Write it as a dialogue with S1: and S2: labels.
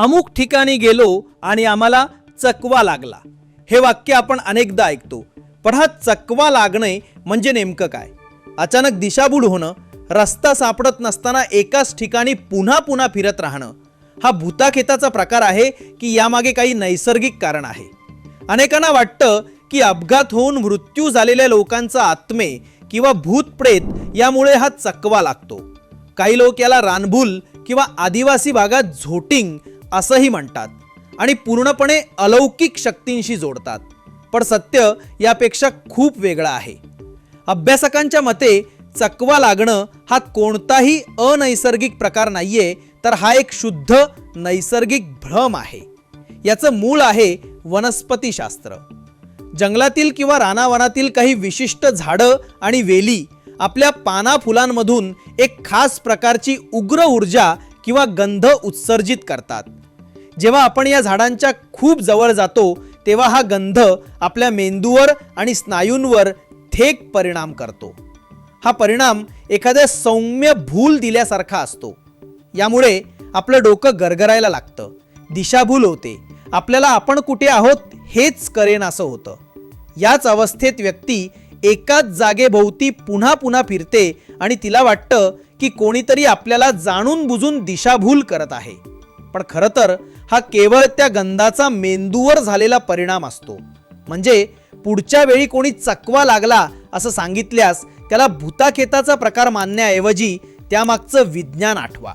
S1: अमुक ठिकाणी गेलो आणि आम्हाला चकवा लागला. हे वाक्य आपण अनेकदा ऐकतो. पण हा चकवा लागणे म्हणजे नेमकं काय? अचानक दिशाभूल होणं रस्ता सापडत नसताना एकाच ठिकाणी पुन्हा पुन्हा फिरत राहणं हा भूताखेताचा प्रकार आहे की यामागे काही नैसर्गिक कारण आहे. अनेकांना वाटतं की अपघात होऊन मृत्यू झालेल्या लोकांचा आत्मे किंवा भूत प्रेत यामुळे हा चकवा लागतो. काही लोक याला रानभूल किंवा आदिवासी भागात झोटिंग असंही म्हणतात आणि पूर्णपणे अलौकिक शक्तींशी जोडतात. पण सत्य यापेक्षा खूप वेगळं आहे. अभ्यासकांच्या मते चकवा लागणं हा कोणताही अनैसर्गिक प्रकार नाहीये तर हा एक शुद्ध नैसर्गिक भ्रम आहे. याचं मूळ आहे वनस्पतीशास्त्र. जंगलातील किंवा रानावनातील काही विशिष्ट झाडं आणि वेली आपल्या पाना फुलांमधून एक खास प्रकारची उग्र ऊर्जा किंवा गंध उत्सर्जित करतात. जेव्हा आपण या झाडांच्या खूप जवळ जातो तेव्हा हा गंध आपल्या मेंदूवर आणि स्नायूंवर थेट परिणाम करतो. हा परिणाम एखाद्या सौम्य भूल दिल्यासारखा असतो. यामुळे आपलं डोकं गरगरायला लागतं. दिशाभूल होते. आपल्याला आपण कुठे आहोत हेच करेन असं होतं. याच अवस्थेत व्यक्ती एकाच जागेभोवती पुन्हा पुन्हा फिरते आणि तिला वाटतं की कोणीतरी आपल्याला जाणून बुजून दिशाभूल करत आहे. पण खरं तर हा केवळ त्या गंधाचा मेंदूवर झालेला परिणाम असतो. म्हणजे पुढच्या वेळी कोणी चकवा लागला असं सांगितल्यास त्याला भूताखेताचा प्रकार मानण्याऐवजी त्यामागचं विज्ञान आठवा.